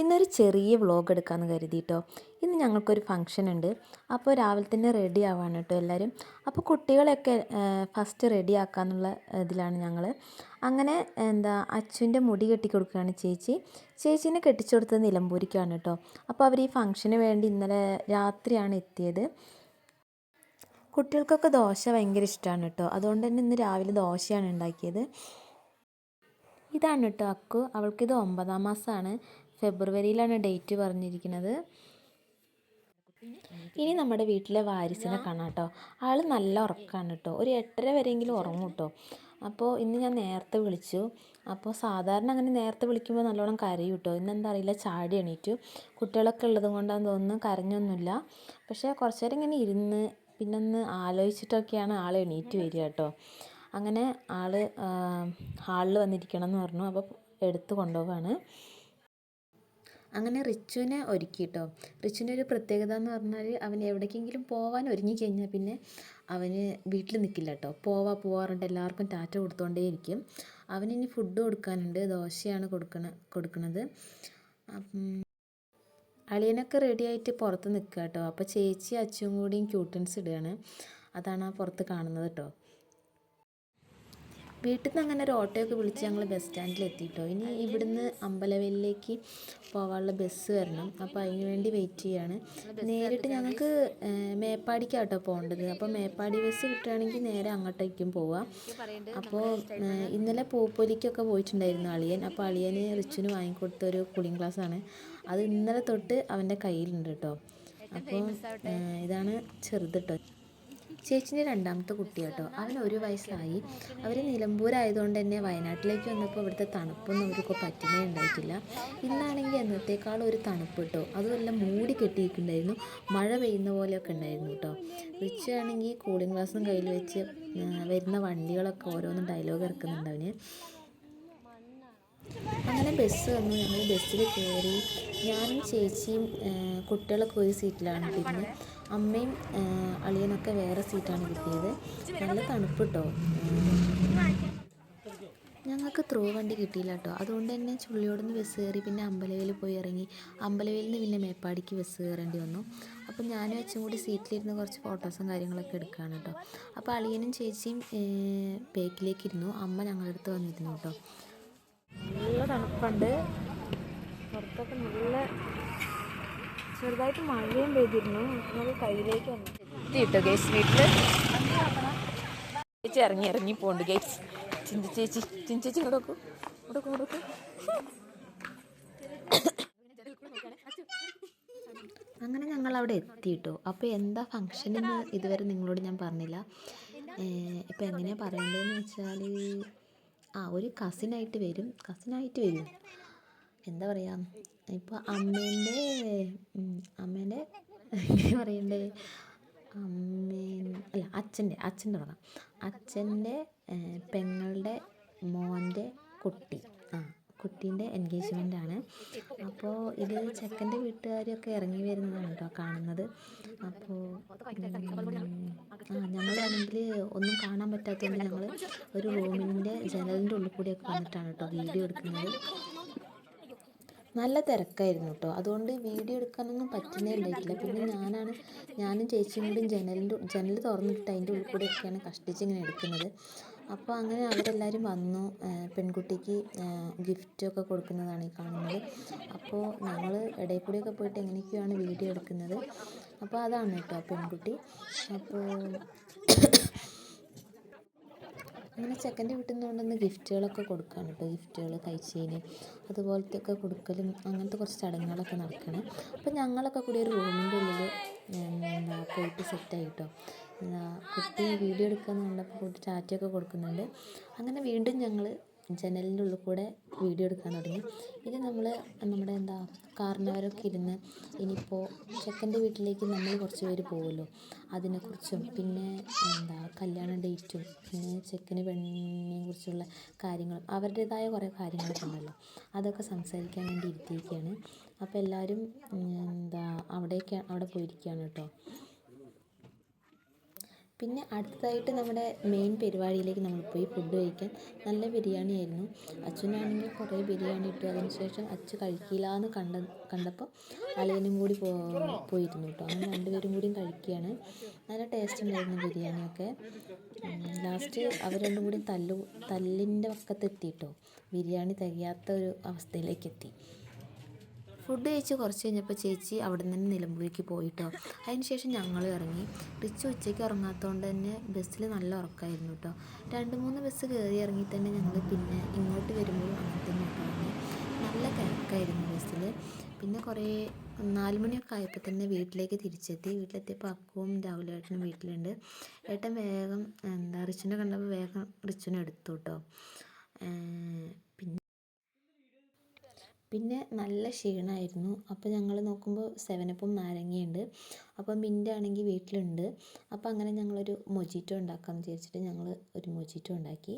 ഇന്നൊരു ചെറിയ വ്ളോഗ് എടുക്കാമെന്ന് കരുതിയിട്ടോ ഇന്ന് ഞങ്ങൾക്കൊരു ഫംഗ്ഷൻ ഉണ്ട്. അപ്പോൾ രാവിലെ തന്നെ റെഡി ആവാണ് കേട്ടോ എല്ലാവരും അപ്പോൾ കുട്ടികളെയൊക്കെ ഫസ്റ്റ് റെഡി ആക്കാന്നുള്ള ഇതിലാണ് ഞങ്ങൾ അങ്ങനെ എന്താ അച്ഛന്റെ മുടി കെട്ടി കൊടുക്കുകയാണ് ചേച്ചി. ചേച്ചീനെ കെട്ടിച്ചു കൊടുത്തത് നിലമ്പൂരിക്കാണ് കേട്ടോ. അപ്പോൾ അവർ ഈ ഫംഗ്ഷന് വേണ്ടി ഇന്നലെ രാത്രിയാണ് എത്തിയത്. കുട്ടികൾക്കൊക്കെ ദോശ ഭയങ്കര ഇഷ്ടമാണ് കേട്ടോ. അതുകൊണ്ട് തന്നെ ഇന്ന് രാവിലെ ദോശയാണ് ഉണ്ടാക്കിയത്. ഇതാണ് കേട്ടോ അക്കു. അവൾക്കിത് ഒമ്പതാം മാസമാണ് ഫെബ്രുവരിയിലാണ് ഡേറ്റ് പറഞ്ഞിരിക്കുന്നത്. ഇനി നമ്മുടെ വീട്ടിലെ വാരിസിനെ കാണാം കേട്ടോ. ആൾ നല്ല ഉറക്കമാണ് കേട്ടോ. ഒരു എട്ടര വരെയെങ്കിലും ഉറങ്ങും കേട്ടോ. അപ്പോൾ ഇന്ന് ഞാൻ നേരത്തെ വിളിച്ചു. അപ്പോൾ സാധാരണ അങ്ങനെ നേരത്തെ വിളിക്കുമ്പോൾ നല്ലോണം കരയും കേട്ടോ. ഇന്നെന്താ അറിയില്ല ചാടി എണീറ്റു. കുട്ടികളൊക്കെ ഉള്ളത് കൊണ്ടാന്ന് തോന്നുന്നു കരഞ്ഞൊന്നുമില്ല. പക്ഷേ കുറച്ച് നേരം ഇങ്ങനെ ഇരുന്ന് പിന്നെ ഒന്ന് ആലോചിച്ചിട്ടൊക്കെയാണ് ആൾ എണീറ്റ് വരിക കേട്ടോ. അങ്ങനെ ആൾ ഹാളിൽ വന്നിരിക്കണം എന്ന് പറഞ്ഞു. അപ്പോൾ എടുത്തു കൊണ്ടുപോവാണ്. അങ്ങനെ റിച്ചുവിനെ ഒരുക്കി കേട്ടോ റിച്ചുവിന്റെ ഒരു പ്രത്യേകത എന്ന് പറഞ്ഞാൽ അവൻ എവിടേക്കെങ്കിലും പോകാൻ ഒരുങ്ങി കഴിഞ്ഞാൽ പിന്നെ അവന് വീട്ടിൽ നിൽക്കില്ല കേട്ടോ പോവാ പോവാറുണ്ട്. എല്ലാവർക്കും ടാറ്റ കൊടുത്തോണ്ടേ ഇരിക്കും അവനിനി ഫുഡ് കൊടുക്കാനുണ്ട്. ദോശയാണ് കൊടുക്കണ കൊടുക്കണത്. അളിയനൊക്കെ റെഡിയായിട്ട് പുറത്ത് നിൽക്കുക കേട്ടോ അപ്പോൾ ചേച്ചി അച്ചും കൂടിയും ക്യൂട്ടൻസ് ഇടുകയാണ്. അതാണ് ആ പുറത്ത് കാണുന്നത് കേട്ടോ വീട്ടിൽ നിന്ന് അങ്ങനെ ഒരു ഓട്ടോയൊക്കെ വിളിച്ച് ഞങ്ങൾ ബസ് സ്റ്റാൻഡിൽ എത്തിയിട്ടോ ഇനി ഇവിടുന്ന് അമ്പലവയലിലേക്ക് പോകാനുള്ള ബസ് വരണം. അപ്പോൾ അതിന് വേണ്ടി വെയിറ്റ് ചെയ്യാണ്. നേരിട്ട് ഞങ്ങൾക്ക് മേപ്പാടിക്കാട്ടോ പോകേണ്ടത്. അപ്പോൾ മേപ്പാടി ബസ് കിട്ടുകയാണെങ്കിൽ നേരെ അങ്ങോട്ടേക്കും പോവാം. അപ്പോൾ ഇന്നലെ പൂപ്പൊലിക്കൊക്കെ പോയിട്ടുണ്ടായിരുന്നു അളിയൻ. അപ്പോൾ അളിയന് റിച്ചുന് വാങ്ങിക്കൊടുത്ത ഒരു കൂളിംഗ് ആണ്. അത് ഇന്നലെ തൊട്ട് അവന്റെ കയ്യിലുണ്ട് കേട്ടോ അപ്പോൾ ഇതാണ് ചെറുത് കേട്ടോ ചേച്ചിന്റെ രണ്ടാമത്തെ കുട്ടി കേട്ടോ. അവൻ ഒരു വയസ്സായി. അവർ നിലമ്പൂരായതുകൊണ്ട് തന്നെ വയനാട്ടിലേക്ക് വന്നപ്പോൾ ഇവിടുത്തെ തണുപ്പൊന്നും അവർക്ക് പറ്റുന്നേ ഉണ്ടായിട്ടില്ല. ഇന്നാണെങ്കിൽ എന്നത്തേക്കാളും ഒരു തണുപ്പ് കേട്ടോ. അതുമല്ല മൂടി കെട്ടിയിട്ടുണ്ടായിരുന്നു മഴ പെയ്യുന്ന പോലെയൊക്കെ ഉണ്ടായിരുന്നു കേട്ടോ. റിച്ചാണെങ്കിൽ കൂളിംഗ് ഗ്ലാസും കയ്യിൽ വെച്ച് വരുന്ന വണ്ടികളൊക്കെ ഓരോന്നും ഡയലോഗ് ഇറക്കുന്നുണ്ട് അവന്. അങ്ങനെ ബസ് വന്നു. ഞങ്ങൾ ബസ്സിൽ കയറി. ഞാനും ചേച്ചിയും കുട്ടികളൊക്കെ ഒരു സീറ്റിലാണ്. പിന്നെ അമ്മയും അളിയനൊക്കെ വേറെ സീറ്റാണ് കിട്ടിയത്. നല്ല തണുപ്പ് കേട്ടോ ഞങ്ങൾക്ക് ത്രൂ വണ്ടി കിട്ടിയില്ല കേട്ടോ. അതുകൊണ്ട് തന്നെ ചുള്ളിയോടുന്ന് ബസ് കയറി പിന്നെ അമ്പലവയിൽ പോയി ഇറങ്ങി. അമ്പലവയിൽ നിന്ന് പിന്നെ മേപ്പാടിക്ക് ബസ് കയറേണ്ടി വന്നു. അപ്പം ഞാനും അച്ഛൻ കൂടി സീറ്റിലിരുന്ന് കുറച്ച് ഫോട്ടോസും കാര്യങ്ങളൊക്കെ എടുക്കുകയാണ് കേട്ടോ. അപ്പോൾ അളിയനും ചേച്ചിയും ബേക്കിലേക്ക് ഇരുന്നു അമ്മ ഞങ്ങളുടെ അടുത്ത് വന്നിരുന്നു കേട്ടോ. നല്ല തണുപ്പുണ്ട്. പുറത്തൊക്കെ നല്ല ചെറുതായിട്ട് മഴയും പെയ്തിരുന്നു. നമുക്ക് കയ്യിലേക്ക് വന്നു. എത്തിയിട്ടോ ഗേസ് വീട്ടിൽ ചേച്ചി ഇറങ്ങി ഇറങ്ങി പോണ്ട് ഗേസ്. ചിന്തി ചേച്ചി ചിന്തി ചേച്ചി ഇങ്ങോട്ട് നോക്കൂ. ഇങ്ങോട്ട് ഇങ്ങോട്ട് അങ്ങനെ ഞങ്ങൾ അവിടെ എത്തിയിട്ടോ. അപ്പോൾ എന്താ ഫംഗ്ഷൻ എന്ന് ഇതുവരെ നിങ്ങളോട് ഞാൻ പറഞ്ഞില്ല. ഇപ്പോൾ എങ്ങനെയാണ് പറയേണ്ടതെന്ന് വെച്ചാൽ ആ ഒരു കസിനായിട്ട് വരും. കസിനായിട്ട് വരും. എന്താ പറയുക ഇപ്പോൾ അമ്മേന്റെ അമ്മേന്റെ എങ്ങനെ പറയണ്ടേ? അമ്മേ അല്ല അച്ഛന്റെ അച്ഛന്റെ തുടങ്ങാം അച്ഛന്റെ പെങ്ങളുടെ മോന്റെ കുട്ടി. ആ കുട്ടീന്റെ എൻഗേജ്മെന്റ് ആണ് അപ്പോൾ ഇത് ചെക്കന്റെ വീട്ടുകാരൊക്കെ ഇറങ്ങി വരുന്നതാണ് കേട്ടോ കാണുന്നത്. അപ്പോൾ ആ ഞങ്ങളാണെങ്കിൽ ഒന്നും കാണാൻ പറ്റാത്തതുകൊണ്ട് ഞങ്ങൾ ഒരു റൂമിന്റെ ജനലിന്റെ ഉള്ളിൽ കൂടിയൊക്കെ വന്നിട്ടാണ് കേട്ടോ വീഡിയോ എടുക്കുന്നത്. നല്ല തിരക്കായിരുന്നു കേട്ടോ അതുകൊണ്ട് വീഡിയോ എടുക്കാനൊന്നും പറ്റുന്നേ ഉണ്ടായിട്ടില്ല പിന്നെ ഞാനാണ് ഞാനും ചേച്ചിയും കൂടി ജനലിന്റെ ജനൽ തുറന്നിട്ട് അതിന്റെ ഉള്ളിൽ കൂടെയൊക്കെയാണ് കഷ്ടിച്ചിങ്ങനെ എടുക്കുന്നത്. അപ്പോൾ അങ്ങനെ അവരെല്ലാവരും വന്നു. പെൺകുട്ടിക്ക് ഗിഫ്റ്റൊക്കെ കൊടുക്കുന്നതാണ് ഈ കാണുന്നത്. അപ്പോൾ ഞങ്ങൾ ഇടയിൽ കൂടിയൊക്കെ പോയിട്ട് എങ്ങനെയൊക്കെയാണ് വീഡിയോ എടുക്കുന്നത്? അപ്പോൾ അതാണ് കേട്ടോ പെൺകുട്ടി. അപ്പോൾ അങ്ങനെ ചെക്കന്റെ വീട്ടിൽ നിന്ന് കൊണ്ടുവന്ന് ഗിഫ്റ്റുകളൊക്കെ കൊടുക്കുകയാണ് കേട്ടോ. ഗിഫ്റ്റുകൾ കഴിച്ചതിന് അതുപോലത്തെ ഒക്കെ കൊടുക്കലും അങ്ങനത്തെ കുറച്ച് ചടങ്ങുകളൊക്കെ നടക്കണം. അപ്പോൾ ഞങ്ങളൊക്കെ കൂടി ഒരു റൂമിന്റെ ഉള്ളിൽ എന്താ പോയിട്ട് സെറ്റായി കേട്ടോ കുട്ടി വീഡിയോ എടുക്കാമെന്ന് കണ്ടപ്പോൾ കുട്ടി ടാറ്റയൊക്കെ കൊടുക്കുന്നുണ്ട്. അങ്ങനെ വീണ്ടും ഞങ്ങൾ ജനലിന്റെ ഉള്ളിൽ കൂടെ വീഡിയോ എടുക്കാൻ തുടങ്ങി. ഇത് നമ്മൾ നമ്മുടെ എന്താ കാരണവരൊക്കെ ഇരുന്ന് ഇനിയിപ്പോൾ ചെക്കന്റെ വീട്ടിലേക്ക് നമ്മൾ കുറച്ച് പേര് പോകുമല്ലോ അതിനെക്കുറിച്ചും പിന്നെ എന്താ കല്യാണ ഡേറ്റും പിന്നെ ചെക്കന് പെണ്ണിനെ കുറിച്ചുള്ള കാര്യങ്ങളും അവരുടേതായ കുറേ കാര്യങ്ങളൊക്കെ ഉണ്ടല്ലോ. അതൊക്കെ സംസാരിക്കാൻ വേണ്ടി ഇരുത്തിയിരിക്കുകയാണ്. അപ്പോൾ എല്ലാവരും എന്താ അവിടേക്ക് അവിടെ പോയിരിക്കുകയാണ് കേട്ടോ. പിന്നെ അടുത്തതായിട്ട് നമ്മുടെ മെയിൻ പരിപാടിയിലേക്ക് നമ്മൾ പോയി ഫുഡ് കഴിക്കാൻ. നല്ല ബിരിയാണി ആയിരുന്നു. അച്ഛനാണെങ്കിൽ കുറേ ബിരിയാണി ഇട്ടു. അതിന് ശേഷം അച്ഛൻ കഴിക്കില്ല എന്ന് കണ്ട കണ്ടപ്പോൾ അളിയനും കൂടി പോയിരുന്നു കേട്ടോ. അങ്ങനെ രണ്ടുപേരും കൂടിയും കഴിക്കുകയാണ്. നല്ല ടേസ്റ്റ് ഉണ്ടായിരുന്നു ബിരിയാണിയൊക്കെ. ലാസ്റ്റ് അവർ രണ്ടും കൂടി തല്ലു തല്ലിന്റെ വക്കത്തെത്തി കേട്ടോ. ബിരിയാണി തികയാത്ത ഒരു അവസ്ഥയിലേക്ക് എത്തി. ഫുഡ് കഴിച്ച് കുറച്ച് കഴിഞ്ഞപ്പോൾ ചേച്ചി അവിടെ നിന്ന് നിലമ്പൂരിക്ക് പോയിട്ടോ. അതിന് ശേഷം ഞങ്ങൾ ഇറങ്ങി. റിച്ച് ഉച്ചയ്ക്ക് ഉറങ്ങാത്തതുകൊണ്ട് തന്നെ ബസ്സിൽ നല്ല ഉറക്കമായിരുന്നു കേട്ടോ. രണ്ട് മൂന്ന് ബസ് കയറി ഇറങ്ങി തന്നെ ഞങ്ങൾ പിന്നെ ഇങ്ങോട്ട് വരുമ്പോഴും അങ്ങനെ തന്നെ ഉണ്ടായിരുന്നു നല്ല തിരക്കായിരുന്നു ബസ്സിൽ. പിന്നെ കുറേ നാല് മണിയൊക്കെ ആയപ്പോൾ തന്നെ വീട്ടിലേക്ക് തിരിച്ചെത്തി. വീട്ടിലെത്തിയപ്പോൾ അക്കുവും രാഹുൽ ഏട്ടനും വീട്ടിലുണ്ട്. ഏട്ടൻ വേഗം എന്താ റിച്ചുനെ കണ്ടപ്പോൾ വേഗം റിച്ചുനെ എടുത്തു കേട്ടോ. പിന്നെ നല്ല ക്ഷീണമായിരുന്നു അപ്പോൾ ഞങ്ങൾ നോക്കുമ്പോൾ സെവനപ്പും നാരങ്ങയുണ്ട്. അപ്പോൾ മിന്റ് ആണെങ്കിൽ വീട്ടിലുണ്ട്. അപ്പോൾ അങ്ങനെ ഞങ്ങളൊരു മൊജിറ്റോ ഉണ്ടാക്കാമെന്ന് വിചാരിച്ചിട്ട് ഞങ്ങൾ ഒരു മൊജിറ്റോ ഉണ്ടാക്കി.